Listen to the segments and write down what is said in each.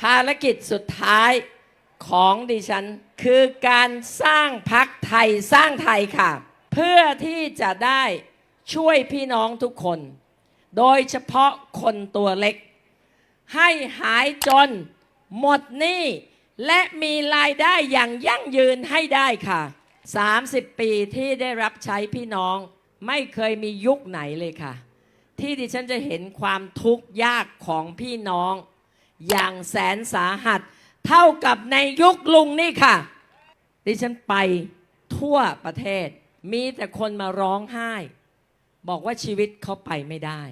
ภารกิจสุดท้ายของดิฉัน คือการสร้างพักไทยสร้างไทยค่ะ เพื่อที่จะได้ช่วยพี่น้องทุกคน โดยเฉพาะคนตัวเล็ก ให้หายจนหมดหนี้และมีรายได้อย่างยั่งยืนให้ได้ค่ะ 30 ปีที่ได้รับใช้พี่น้องไม่เคยมียุคไหนเลยค่ะ ที่ดิฉันจะเห็นความทุกข์ยากของพี่น้อง อย่างแสนสาหัส เท่ากับในยุคลุงนี่ค่ะ ดิฉันไปทั่วประเทศ มีแต่คนมาร้องไห้ บอกว่าชีวิตเขาไปไม่ได้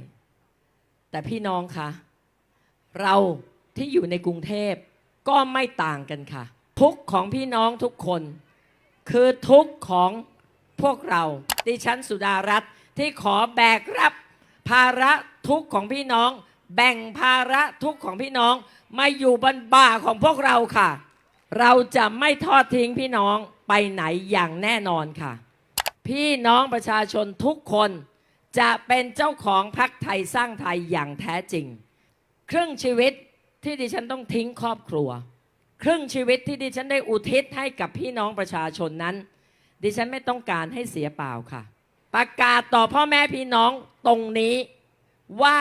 แต่พี่น้องคะเราที่อยู่ในกรุงเทพก็ไม่ต่างกันค่ะ ทุกของพี่น้องทุกคน คือทุกของพวกเรา ดิฉันสุดารัตน์ที่ขอแบกรับ ภาระทุกของพี่น้อง แบ่งภาระทุกข์ของพี่น้องมาอยู่บนบ่าของพวกเราค่ะ เราจะไม่ทอดทิ้งพี่น้องไปไหนอย่างแน่นอนค่ะ พี่น้องประชาชนทุกคนจะเป็นเจ้าของพรรคไทยสร้างไทยอย่างแท้จริง ครึ่งชีวิตที่ดิฉันต้องทิ้งครอบครัว ครึ่งชีวิตที่ดิฉันได้อุทิศให้กับพี่น้องประชาชนนั้น ดิฉันไม่ต้องการให้เสียเปล่าค่ะ ประกาศต่อพ่อแม่พี่น้องตรงนี้ว่า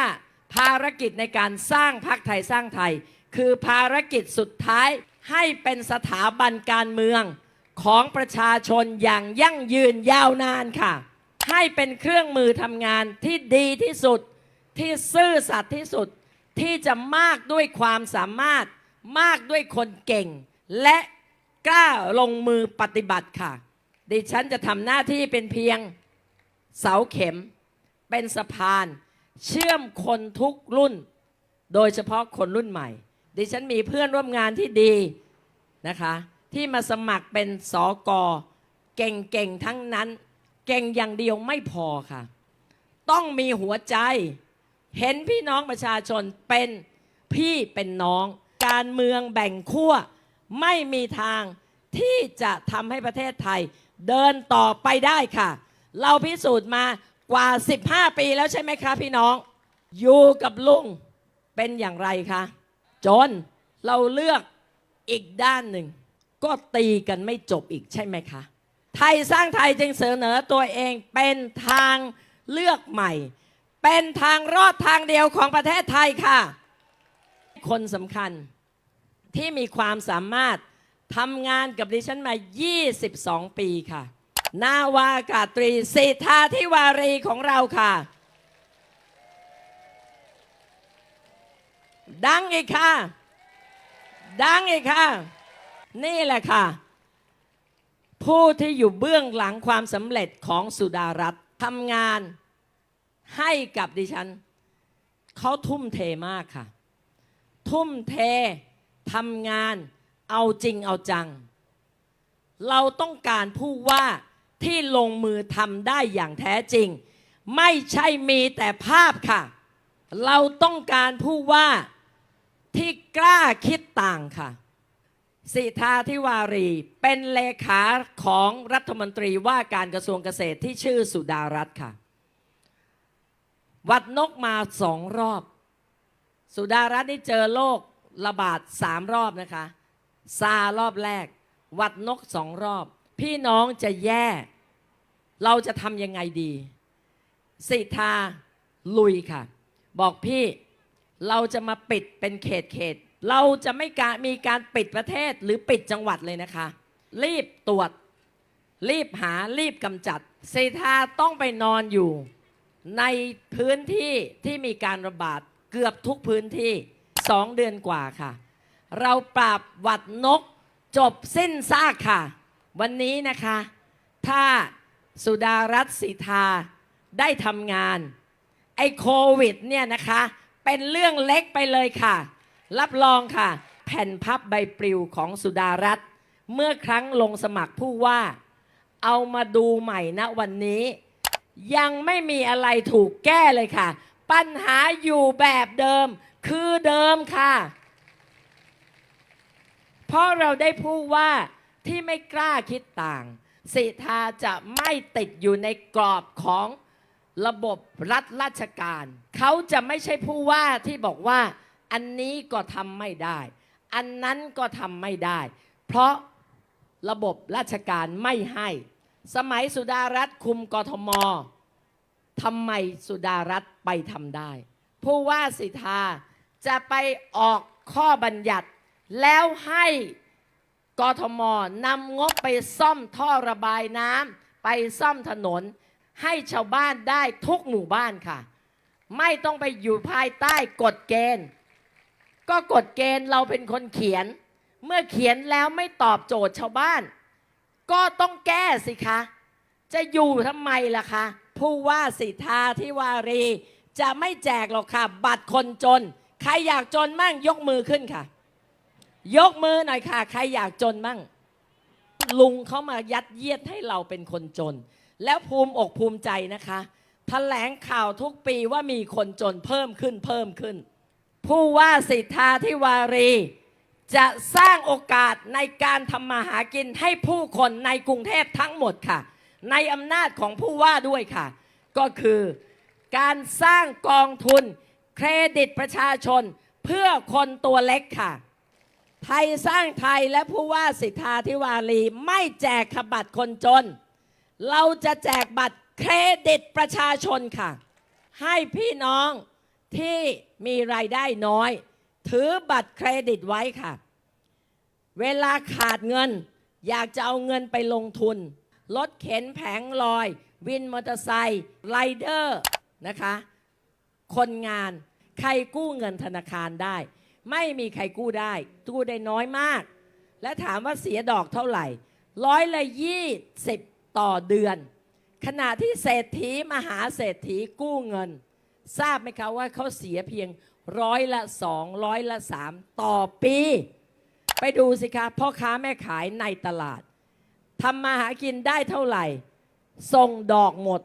ภารกิจในการสร้างพรรคไทยสร้างไทย คือภารกิจสุดท้ายให้เป็นสถาบันการเมืองของประชาชนอย่างยั่งยืนยาวนานค่ะ ให้เป็นเครื่องมือทำงานที่ดีที่สุด ที่ซื่อสัตย์ที่สุด ที่จะมากด้วยความสามารถ มากด้วยคนเก่ง และกล้าลงมือปฏิบัติค่ะ ดิฉันจะทำหน้าที่เป็นเพียงเสาเข็ม เป็นสะพาน เชื่อมคนทุกรุ่น โดยเฉพาะคนรุ่นใหม่ ดิฉันมีเพื่อนร่วมงานที่ดีนะคะ ที่มาสมัครเป็นสอกอเก่งๆ ทั้งนั้น เก่งอย่างเดียวไม่พอค่ะ ต้องมีหัวใจ เห็นพี่น้องประชาชนเป็นพี่เป็นน้อง การเมืองแบ่งขั้วไม่มีทางที่จะทำให้ประเทศไทยเดินต่อไปได้ค่ะ เราพิสูจน์มา กว่า 15 ปีแล้วใช่ไหมคะพี่น้อง อยู่กับลุงเป็นอย่างไรคะจนเราเลือกอีกด้านหนึ่ง ก็ตีกันไม่จบอีกใช่ไหมคะ ไทยสร้างไทยจึงเสนอตัวเองเป็นทางเลือกใหม่ เป็นทางรอดทางเดียวของประเทศไทยค่ะ คนสำคัญที่มีความสามารถทำงานกับดิฉันมา 22 ปีค่ะ นาวากาตรีสิทธาธิวารีของเราค่ะ ดังอีกค่ะ ดังอีกค่ะ นี่แหละค่ะ ผู้ที่อยู่เบื้องหลังความสำเร็จของสุดารัตน์ทำงานให้กับดิฉัน เขาทุ่มเทมากค่ะ ทุ่มเททำงานเอาจริงเอาจัง เราต้องการผู้ว่า ที่ลงมือทำได้อย่างแท้จริง ไม่ใช่มีแต่ภาพค่ะ เราต้องการผู้ว่าที่กล้าคิดต่างค่ะ สิทธาธิวารีเป็นเลขาของรัฐมนตรีว่าการกระทรวงเกษตรที่ชื่อสุดารัตน์ค่ะ วัดนกมาสองรอบ สุดารัตน์นี่เจอโรคระบาดสามรอบนะคะ ซารอบแรก วัดนกสองรอบ พี่น้องจะแย่ เราจะทำยังไงดีสิทธาลุยค่ะ บอกพี่เราจะมาปิดเป็นเขตเขต เราจะไม่การมีการปิดประเทศหรือปิดจังหวัดเลยนะคะ รีบตรวจ รีบหารีบกำจัดสิทธาต้องไปนอนอยู่ ในพื้นที่ที่มีการระบาดเกือบทุกพื้นที่สองเดือนกว่าค่ะ เราปราบหวัดนกจบสิ้นซากค่ะ วันนี้นะคะ ถ้าสุดารัตน์สีทาได้ทำงาน ไอ้โควิดเนี่ยนะคะ เป็นเรื่องเล็กไปเลยค่ะ รับรองค่ะ แผ่นพับใบปลิวของสุดารัตน์เมื่อครั้งลงสมัครผู้ว่า เอามาดูใหม่ณวันนี้ ยังไม่มีอะไรถูกแก้เลยค่ะ ปัญหาอยู่แบบเดิม คือเดิมค่ะ เพราะเราได้พูดว่า ที่ไม่กล้าคิดต่างสิทธาจะไม่ติดอยู่ในกรอบของระบบรัฐราชการ เขาจะไม่ใช่ผู้ว่าที่บอกว่า อันนี้ก็ทำไม่ได้ อันนั้นก็ทำไม่ได้ เพราะระบบราชการไม่ให้ สมัยสุดารัฐคุมกทมทำไมสุดารัฐไปทำได้ ผู้ว่าสิทธาจะไปออกข้อบัญญัติแล้วให้ กทมนำงบไปซ่อมท่อระบายน้ำไปซ่อมถนน ให้ชาวบ้านได้ทุกหมู่บ้านค่ะ ไม่ต้องไปอยู่ภายใต้กฎเกณฑ์ ก็กฎเกณฑ์เราเป็นคนเขียน เมื่อเขียนแล้วไม่ตอบโจทย์ชาวบ้าน ก็ต้องแก้สิคะ จะอยู่ทำไมล่ะคะผู้ว่าสิทธาธิวารี จะไม่แจกหรอกค่ะ บัตรคนจน ใครอยากจนมั่งยกมือขึ้นค่ะ ยกมือหน่อยค่ะ ใครอยากจนมั่ง ลุงเขามายัดเยียดให้เราเป็นคนจน แล้วภูมิอกภูมิใจนะคะแถลงข่าวทุกปีว่ามีคนจนเพิ่มขึ้นเพิ่มขึ้น ผู้ว่าสิทธาธิวารี จะสร้างโอกาสในการทำมาหากินให้ผู้คนในกรุงเทพทั้งหมดค่ะ ในอำนาจของผู้ว่าด้วยค่ะ ก็คือการสร้างกองทุนเครดิตประชาชนเพื่อคนตัวเล็กค่ะ ไทยสร้างไทยและผู้ว่าสิทธาธิวารีไม่แจกขบัตรคนจน เราจะแจกบัตรเครดิตประชาชนค่ะ ให้พี่น้องที่มีรายได้น้อย ถือบัตรเครดิตไว้ค่ะ เวลาขาดเงิน อยากจะเอาเงินไปลงทุน รถเข็นแผงลอย วินมอเตอร์ไซค์ไรเดอร์นะคะ คนงานใครกู้เงินธนาคารได้ ไม่มีใครกู้ได้ กู้ได้น้อยมาก และถามว่าเสียดอกเท่าไหร่ ร้อยละยี่สิบต่อเดือน ขณะที่เศรษฐีมหาเศรษฐีกู้เงิน ทราบไหมคะว่าเขาเสียเพียงร้อยละสองร้อยละสามต่อปี ไปดูสิคะพ่อค้าแม่ขายในตลาดทำมาหากินได้เท่าไหร่ ส่งดอกหมด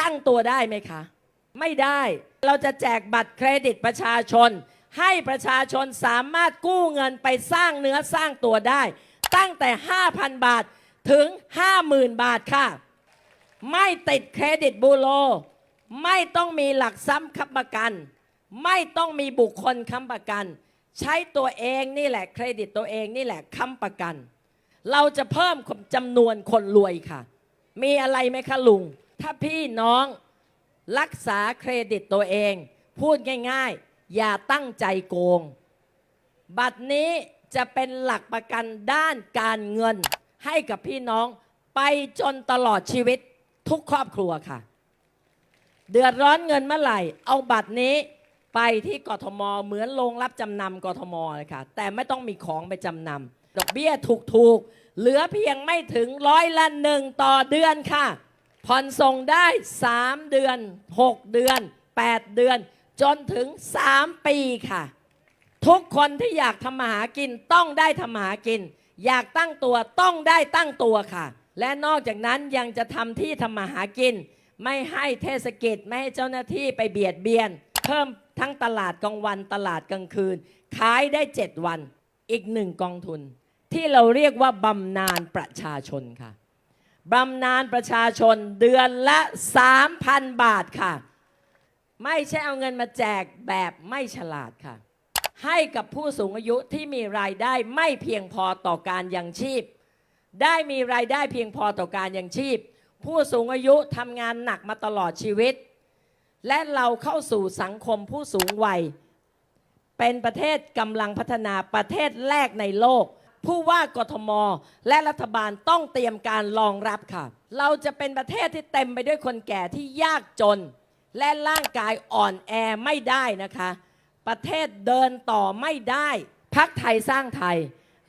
ตั้งตัวได้ไหมคะ ไม่ได้เราจะแจกบัตรเครดิตประชาชน ให้ประชาชนสามารถกู้เงินไปสร้างเนื้อสร้างตัวได้ ตั้งแต่ 5,000 บาทถึง 50,000 บาทค่ะ ไม่ติดเครดิตบูโรไม่ต้องมีหลักซ้ำค้ำประกัน ไม่ต้องมีบุคคลค้ำประกัน ใช้ตัวเองนี่แหละเครดิตตัวเองนี่แหละค้ำประกัน เราจะเพิ่มจำนวนคนรวยค่ะ มีอะไรไหมคะลุง ถ้าพี่น้องรักษาเครดิตตัวเอง พูดง่าย ๆ อย่าตั้งใจโกง บัตรนี้จะเป็นหลักประกันด้านการเงินให้กับพี่น้องไปจนตลอดชีวิตทุกครอบครัวค่ะ เดือดร้อนเงินเมื่อไหร่ เอาบัตรนี้ไปที่กทมเหมือนโรงรับจำนำกทมเลยค่ะ แต่ไม่ต้องมีของไปจำนำดอกเบี้ยถูกๆ เหลือเพียงไม่ถึงร้อยละหนึ่งต่อเดือนค่ะ ผ่อนส่งได้ 3 เดือน 6 เดือน 8 เดือน จนถึง3ปีค่ะ ทุกคนที่อยากทำมาหากินต้องได้ทำมาหากิน อยากตั้งตัวต้องได้ตั้งตัวค่ะ และนอกจากนั้นยังจะทำที่ทำมาหากิน ไม่ให้เทศกิจไม่ให้เจ้าหน้าที่ไปเบียดเบียน เพิ่มทั้งตลาดกลางวันตลาดกลางคืน ขายได้7วันอีกหนึ่งกองทุน ที่เราเรียกว่าบำนาญประชาชนค่ะบำนาญประชาชนเดือนละ 3,000 บาทค่ะ ไม่ใช่เอาเงินมาแจกแบบไม่ฉลาดค่ะ ให้กับผู้สูงอายุที่มีรายได้ไม่เพียงพอต่อการยังชีพ ได้มีรายได้เพียงพอต่อการยังชีพ ผู้สูงอายุทำงานหนักมาตลอดชีวิต และเราเข้าสู่สังคมผู้สูงวัย เป็นประเทศกำลังพัฒนาประเทศแรกในโลกผู้ว่ากทม และรัฐบาลต้องเตรียมการรองรับค่ะ เราจะเป็นประเทศที่เต็มไปด้วยคนแก่ที่ยากจน และร่างกายอ่อนแอไม่ได้นะคะ ประเทศเดินต่อไม่ได้พักไทยสร้างไทย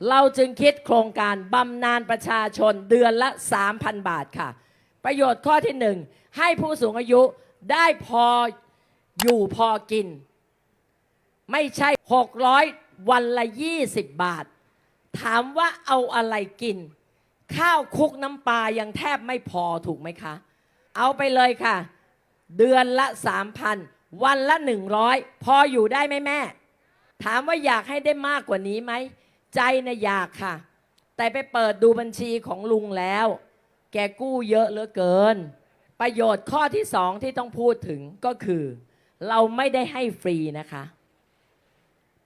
เราจึงคิดโครงการบำนาญประชาชนเดือนละ 3,000 บาทค่ะ ประโยชน์ข้อที่หนึ่งให้ผู้สูงอายุได้พออยู่พอกิน ไม่ใช่ 600 วันละ 20 บาท ถามว่าเอาอะไรกิน ข้าวคุกน้ำปลายังแทบไม่พอถูกไหมคะ เอาไปเลยค่ะ เดือนละ3,000วันละ100พออยู่ได้ไหมแม่ ถามว่าอยากให้ได้มากกว่านี้ไหม ใจนะอยากค่ะ แต่ไปเปิดดูบัญชีของลุงแล้ว แกกู้เยอะเหลือเกิน ประโยชน์ข้อที่สองที่ต้องพูดถึงก็คือ เราไม่ได้ให้ฟรีนะคะ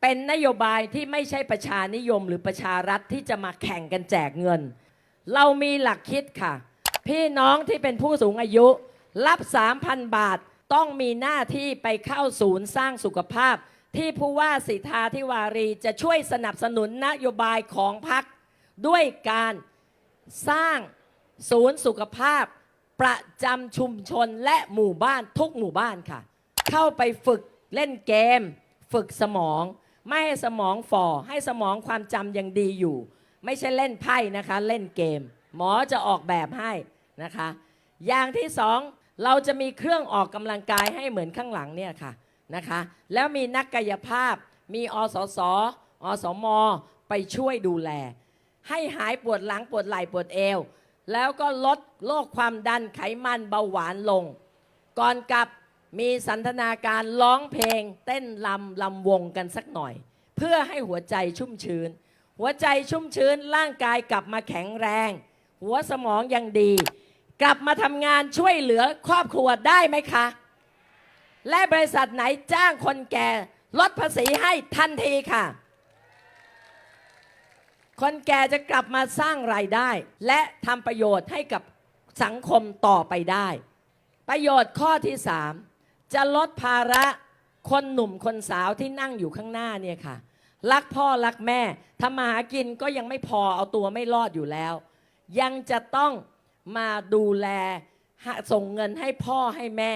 เป็นนโยบายที่ไม่ใช่ประชานิยมหรือประชารัฐที่จะมาแข่งกันแจกเงิน เรามีหลักคิดค่ะ พี่น้องที่เป็นผู้สูงอายุ รับ 3,000 บาทต้องมีหน้าที่ไปเข้าศูนย์สร้างสุขภาพ ที่ผู้ว่าสิทธาธิวารีจะช่วยสนับสนุนนโยบายของพรรคด้วยการสร้างศูนย์สุขภาพ ประจำชุมชนและหมู่บ้านทุกหมู่บ้านค่ะ เข้าไปฝึกเล่นเกม ฝึกสมอง ไม่ให้สมองฝ่อให้สมองความจำยังดีอยู่ ไม่ใช่เล่นไพ่นะคะ เล่นเกม หมอจะออกแบบให้นะคะ อย่างที่สอง เราจะมีเครื่องออกกำลังกายให้เหมือนข้างหลังเนี่ยค่ะนะคะ แล้วมีนักกายภาพ มีอสสอสมไปช่วยดูแล ให้หายปวดหลังปวดไหล่ปวดเอว แล้วก็ลดโรคความดันไขมันเบาหวานลง ก่อนกลับมีสันทนาการร้องเพลง เต้นลำลำวงกันสักหน่อย เพื่อให้หัวใจชุ่มชื้น หัวใจชุ่มชื้นร่างกายกลับมาแข็งแรง หัวสมองยังดี กลับมาทำงานช่วยเหลือครอบครัวได้ไหมคะ และบริษัทไหนจ้างคนแก่ลดภาษีให้ทันทีค่ะ คนแก่จะกลับมาสร้างรายได้ และทำประโยชน์ให้กับสังคมต่อไปได้ ประโยชน์ข้อที่3จะลดภาระคนหนุ่มคนสาวที่นั่งอยู่ข้างหน้าเนี่ยค่ะ รักพ่อรักแม่ทำมาหากินก็ยังไม่พอเอาตัวไม่รอดอยู่แล้ว ยังจะต้อง มาดูแลส่งเงินให้พ่อให้แม่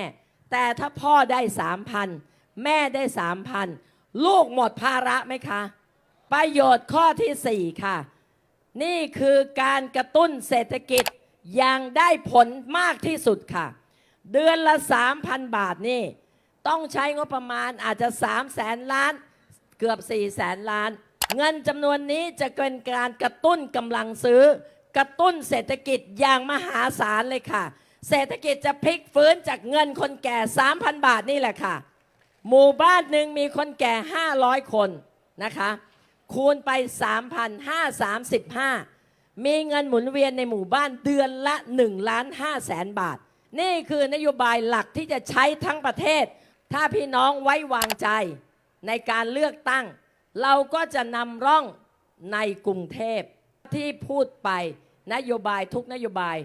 แต่ถ้าพ่อได้สามพันแม่ได้สามพันลูกหมดภาระไหมคะ ประโยชน์ข้อที่4ค่ะ นี่คือการกระตุ้นเศรษฐกิจอย่างได้ผลมากที่สุดค่ะ เดือนละ 3,000 บาทนี่ ต้องใช้งบประมาณอาจจะ3แสนล้าน เกือบ4แสนล้าน เงินจำนวนนี้จะเป็นการกระตุ้นกำลังซื้อ กระตุ้นเศรษฐกิจอย่างมหาศาลเลยค่ะ เศรษฐกิจจะพลิกฟื้นจากเงินคนแก่ 3,000 บาทนี่แหละค่ะ หมู่บ้านหนึ่งมีคนแก่ 500 คนนะคะ คูณไป 3,535 มีเงินหมุนเวียนในหมู่บ้านเดือนละ1ล้าน5แสนบาท นี่คือนโยบายหลักที่จะใช้ทั้งประเทศ ถ้าพี่น้องไว้วางใจในการเลือกตั้ง เราก็จะนำร่องในกรุงเทพที่พูดไป นโยบายทุกนโยบาย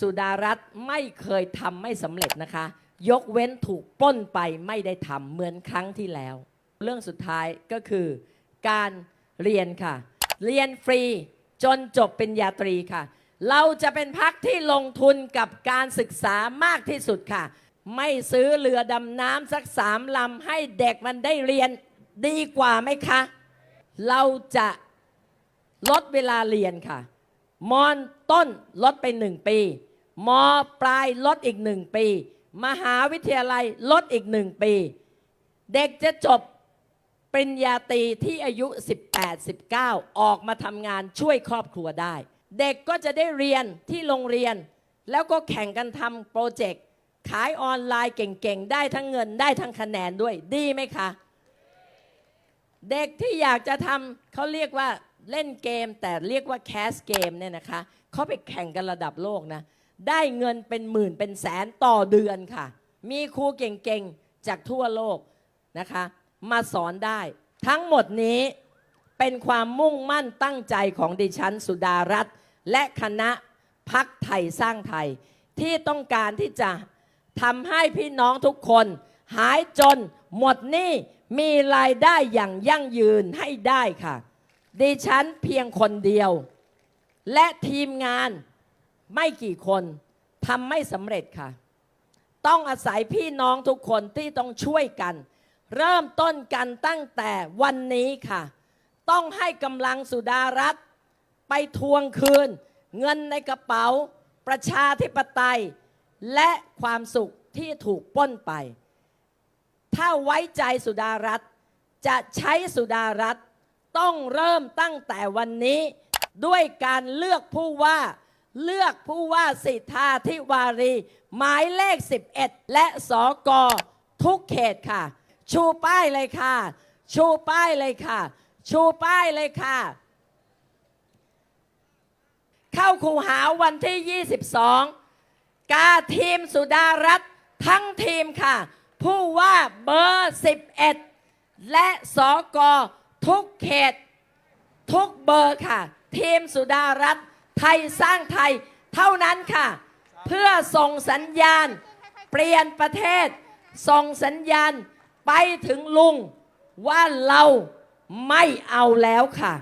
สุดารัฐไม่เคยทำไม่สำเร็จนะคะ ยกเว้นถูกป้นไปไม่ได้ทำเหมือนครั้งที่แล้ว เรื่องสุดท้ายก็คือ การเรียนค่ะ เรียนฟรีจนจบเป็นญาตรีค่ะ เราจะเป็นพักที่ลงทุนกับการศึกษามากที่สุดค่ะ ไม่ซื้อเรือดำน้ำสักสามลำให้เด็กมันได้เรียนดีกว่าไหมคะ เราจะลดเวลาเรียนค่ะ มอนต้นลดไปหนึ่งปี มอปลายลดอีกหนึ่งปี มหาวิทยาลัยลดอีกหนึ่งปี เด็กจะจบปริญญาตรีที่อายุ 18 19 ออกมาทำงานช่วยครอบครัวได้ เด็กก็จะได้เรียนที่โรงเรียน แล้วก็แข่งกันทำโปรเจกต์ขายออนไลน์เก่งๆ ได้ทั้งเงินได้ทั้งคะแนนด้วยดีไหมคะ เด็กที่อยากจะทำเขาเรียกว่า เล่นเกมแต่เรียกว่าแคสเกมเนี่ยนะคะเขาไปแข่งกันระดับโลกนะ ได้เงินเป็นหมื่นเป็นแสนต่อเดือนค่ะ มีครูเก่งๆ จากทั่วโลกนะคะ มาสอนได้ ทั้งหมดนี้เป็นความมุ่งมั่นตั้งใจของดิฉันสุดารัตน์และคณะพักไทยสร้างไทย ที่ต้องการที่จะทำให้พี่น้องทุกคน หายจนหมดหนี้มีรายได้อย่างยั่งยืนให้ได้ค่ะ ดิฉันเพียงคนเดียว และทีมงานไม่กี่คนทำไม่สำเร็จค่ะ ต้องอาศัยพี่น้องทุกคนที่ต้องช่วยกัน เริ่มต้นกันตั้งแต่วันนี้ค่ะ ต้องให้กำลังสุดารัฐไปทวงคืน เงินในกระเป๋า ประชาธิปไตย และความสุขที่ถูกป้นไป ถ้าไว้ใจสุดารัฐจะใช้สุดารัฐ ต้องเริ่มตั้งแต่วันนี้ด้วยการเลือกผู้ว่า เลือกผู้ว่าสิทธาธิวารี หมายเลข 11 และสอกอทุกเขตค่ะ ชูป้ายเลยค่ะ ชูป้ายเลยค่ะ ชูป้ายเลยค่ะ เข้าคูหาวันที่ 22 กาทีมสุดารัฐทั้งทีมค่ะ ผู้ว่าเบอร์ 11 และสอก ทุกเขต ทุกเบอร์ค่ะ ทีมสุดารัฐไทยสร้างไทยเท่านั้นค่ะ เพื่อส่งสัญญาณ เปลี่ยนประเทศ ส่งสัญญาณไปถึงลุงว่าเราไม่เอาแล้วค่ะ